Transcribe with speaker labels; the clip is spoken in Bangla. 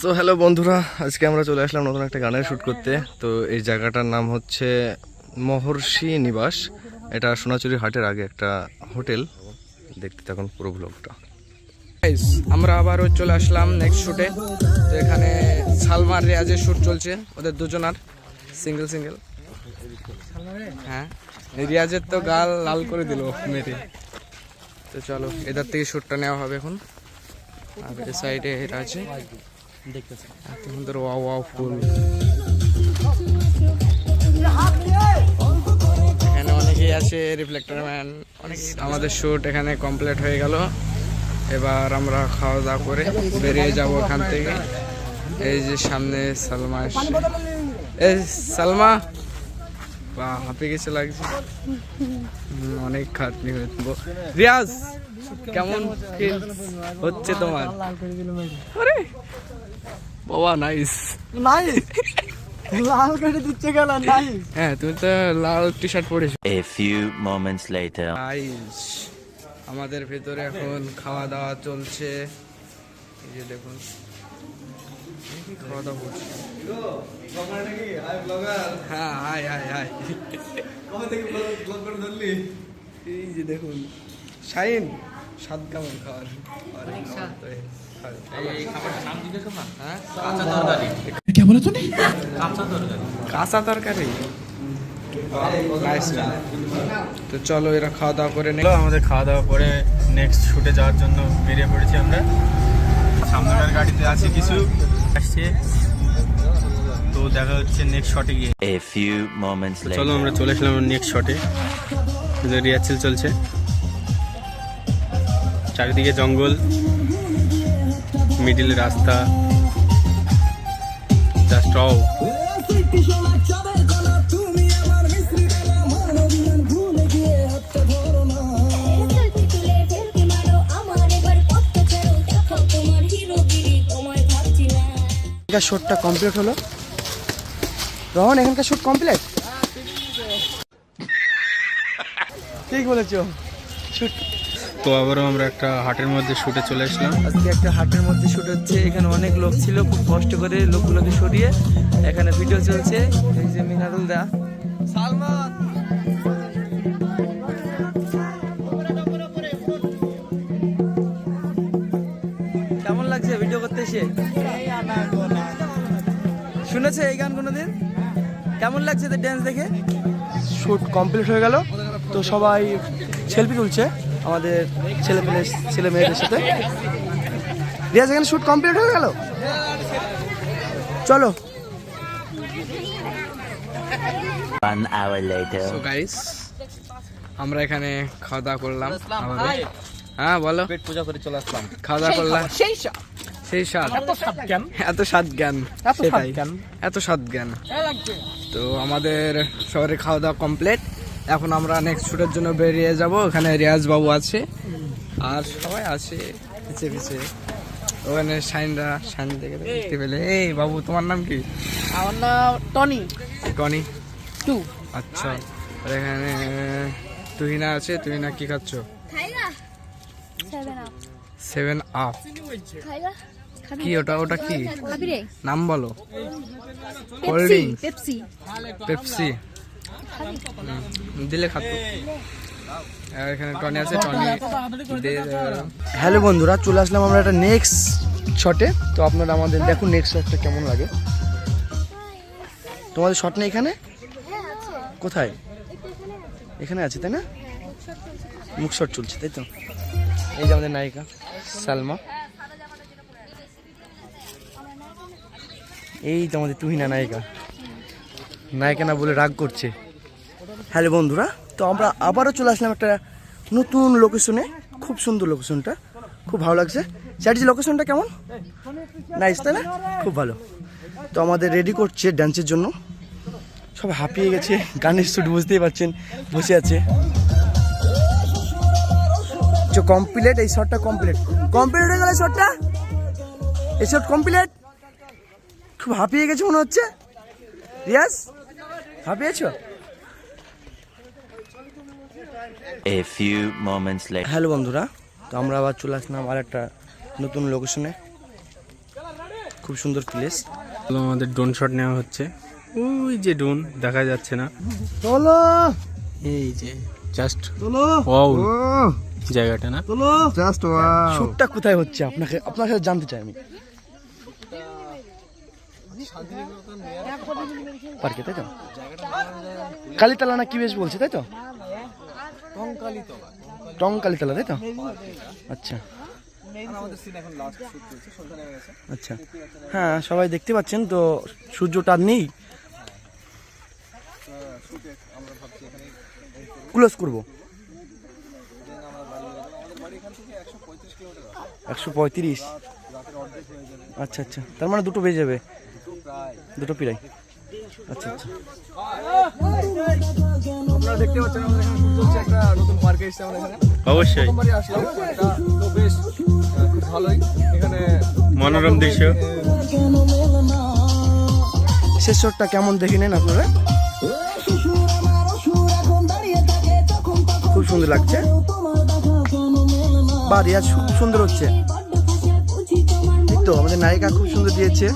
Speaker 1: সো হ্যালো বন্ধুরা। আজকে আমরা চলে আসলাম নতুন একটা গানের শ্যুট করতে। তো এই জায়গাটার নাম হচ্ছে মহর্ষি নিবাস। এটা সোনাচুরি হাটের আগে একটা হোটেল। দেখতে থাকুন পুরো ব্লগটা
Speaker 2: আমরা আবারও চলে আসলাম নেক্সট শ্যুটে তো এখানে সালমার রেয়াজের শ্যুট চলছে, ওদের দুজনার। সিঙ্গেল সিঙ্গেল হ্যাঁ রিয়াজের তো গাল লাল করে দিল মেরে। তো চলো এদের থেকে শ্যুটটা নেওয়া হবে এখন। আর সাইডে এটা আছে। সুন্দর ফুল। এখানে আছে আমাদের শুট এখানে কমপ্লিট হয়ে গেল। এবার আমরা খাওয়া দাওয়া করে বেরিয়ে যাব এখান থেকে। এই যে সামনে সালমা এই সালমা! বা গেছে লাগছে। অনেক রিয়াজ, কেমন হচ্ছে তোমার? বাবা নাইস
Speaker 3: নাই লাল করে দিচ্ছে গেল নাই
Speaker 2: হ্যাঁ তুমি তো লাল টি শার্ট পরেছো।
Speaker 4: A few moments later.
Speaker 2: Nice আমাদের ভেতরে এখন খাওয়া দাওয়া চলছে। এই যে দেখুন। খাওয়া দাওয়া করছে হ্যাঁ হাই হাই হাই এই যে দেখুন। শাইন স্বাদ কেমন খাওয়ার এই হ্যাঁ? কাঁচা তরকারি। তো চলো এরা খাওয়া দাওয়া করে নেই
Speaker 5: আমাদের খাওয়া দাওয়া করে নেক্সট শুটে যাওয়ার জন্য বেরিয়ে পড়েছি আমরা। সামনের গাড়িতে আছে কিছু। আসছে। তো দেখা হচ্ছে নেক্সট শটে গিয়ে। চলো আমরা চলে এসলাম নেক্সট শটে রিহার্সেল চলছে। চারিদিকে জঙ্গল মিডিলে রাস্তা জাস্ট
Speaker 6: না
Speaker 3: এখানকার শুটটা কমপ্লিট হলো। রহন এখানকার শুট কমপ্লিট ঠিক বলেছ। শুট
Speaker 5: তো আবারও আমরা একটা হাটের মধ্যে শুটে চলে আসলাম।
Speaker 3: আজকে একটা হাটের মধ্যে শুট হচ্ছে এখানে অনেক লোক ছিল খুব কষ্ট করে লোকগুলোকে সরিয়ে এখানে ভিডিও চলছে। এই যে মিনারুল দা। সালমান! কেমন লাগছে ভিডিও করতে এসে? শুনেছে এই গান কোনোদিন? কেমন লাগছে তো ড্যান্স দেখে? শুট কমপ্লিট হয়ে গেল। তো সবাই সেলফি তুলছে। আমাদের ছেলে ছেলে মেয়েদের সাথে। রিয়াজ এখানে শ্যুট কমপ্লিট হয়ে গেল? চলো।
Speaker 4: One hour later.
Speaker 2: গাইস আমরা এখানে খাওয়া দাওয়া করলাম আমাদের। হ্যাঁ বলো।
Speaker 1: পেট পূজা করে চলে আসলাম।
Speaker 2: খাওয়া দাওয়া করলাম
Speaker 3: সেই
Speaker 2: সেই স্বাদ।
Speaker 3: এত সাত জ্ঞান
Speaker 2: এত স্বাদ জ্ঞান
Speaker 3: এত স্বাদ জ্ঞান।
Speaker 2: এত স্বাদ জ্ঞান তো আমাদের শহরে খাওয়া দাওয়া কমপ্লিট এখন আমরা নেক্সট শুটের জন্য বেরিয়ে যাব। ওখানে রিয়াজ বাবু আছে। আর সবাই আছে পিছে পিছে। ওখানে শাইনরা শাইন দেখে দেখতে পেলে। এই বাবু তোমার নাম কি?
Speaker 3: আমার নাম টনি।
Speaker 2: টনি?
Speaker 3: টু।
Speaker 2: আচ্ছা। আর এখানে তুহিনা আছে। তুহিনা কি খাচ্ছ?
Speaker 6: সেভেন আপ
Speaker 2: কি ওটা ওটা কি? নাম বলো। Holding.
Speaker 6: পেপসি।
Speaker 2: পেপসি। দিলে খাতো। এখানে টনি আছে টনি।
Speaker 3: হ্যালো বন্ধুরা চলে আসলাম আমরা একটা নেক্সট শটে তো আপনারা আমাদের দেখুন নেক্সট শটটা কেমন লাগে। তোমাদের শট নেই এখানে? কোথায়? এখানে আছে তাই না? মুখ শট চলছে তাই তো? এই যে আমাদের নায়িকা সালমা। এই তো আমাদের তুহিনা নায়িকা। নায়িকা না বলে রাগ করছে। হ্যালো বন্ধুরা, তো আমরা আবারও চলে আসলাম একটা নতুন লোকেশনে খুব সুন্দর লোকেশনটা খুব ভালো লাগছে। চ্যাটার্জি লোকেশনটা কেমন? নাইস তাই না? খুব ভালো। তো আমাদের রেডি করছে ডান্সের জন্য। সব হাঁপিয়ে গেছে, গানের শুট বুঝতেই পারছেন, বসে আছে। কমপ্লিট এই শটটা কমপ্লিট কমপ্লিট হয়ে গেল শটটা এই শট কমপ্লিট খুব হাঁপিয়ে গেছে মনে হচ্ছে। রিয়াজ হাঁপিয়েছো?
Speaker 4: A few moments later.
Speaker 3: Hello বন্ধুরা। তো আমরা আবার চলে আসলাম আর একটা নতুন লোকেশনে খুব সুন্দর প্লেস
Speaker 5: আমাদের ড্রোন শট নেওয়া হচ্ছে। ওই যে ড্রোন দেখা যাচ্ছে না।
Speaker 3: চলো।
Speaker 5: এই যে জাস্ট
Speaker 3: চলো।
Speaker 5: ওয়াও জায়গাটা না?
Speaker 3: চলো। জাস্ট শুটটা কোথায় হচ্ছে? আপনাকে আপনার কাছে জানতে চাই আমি। পার্কে তাই তো? কালীতলা না কি বেশ বলছে তাই তো? টং কালীতলা তাই তো? আচ্ছা। আচ্ছা। হ্যাঁ সবাই দেখতে পাচ্ছেন তো সূর্যটা নেই? ক্লোজ করব। একশো পঁয়ত্রিশ। আচ্ছা আচ্ছা। তার মানে দুটো বেজে যাবে। দুটো প্রায়।
Speaker 2: আপনারা দেখতে পাচ্ছেন আমাদের এখানে সূর্য হচ্ছে একটা নতুন পার্কে এসেছে আমরা এখানে।
Speaker 5: অবশ্যই।
Speaker 2: প্রথমবারই আসলাম এটা তো বেশ খুব ভালোই। এখানে
Speaker 5: মনোরম দৃশ্য।
Speaker 3: শেষ শটটা কেমন দেখে নেন আপনারা? খুব সুন্দর লাগছে। বা রিয়াজ খুব সুন্দর হচ্ছে। তো আমাদের নায়িকা খুব সুন্দর দিয়েছে।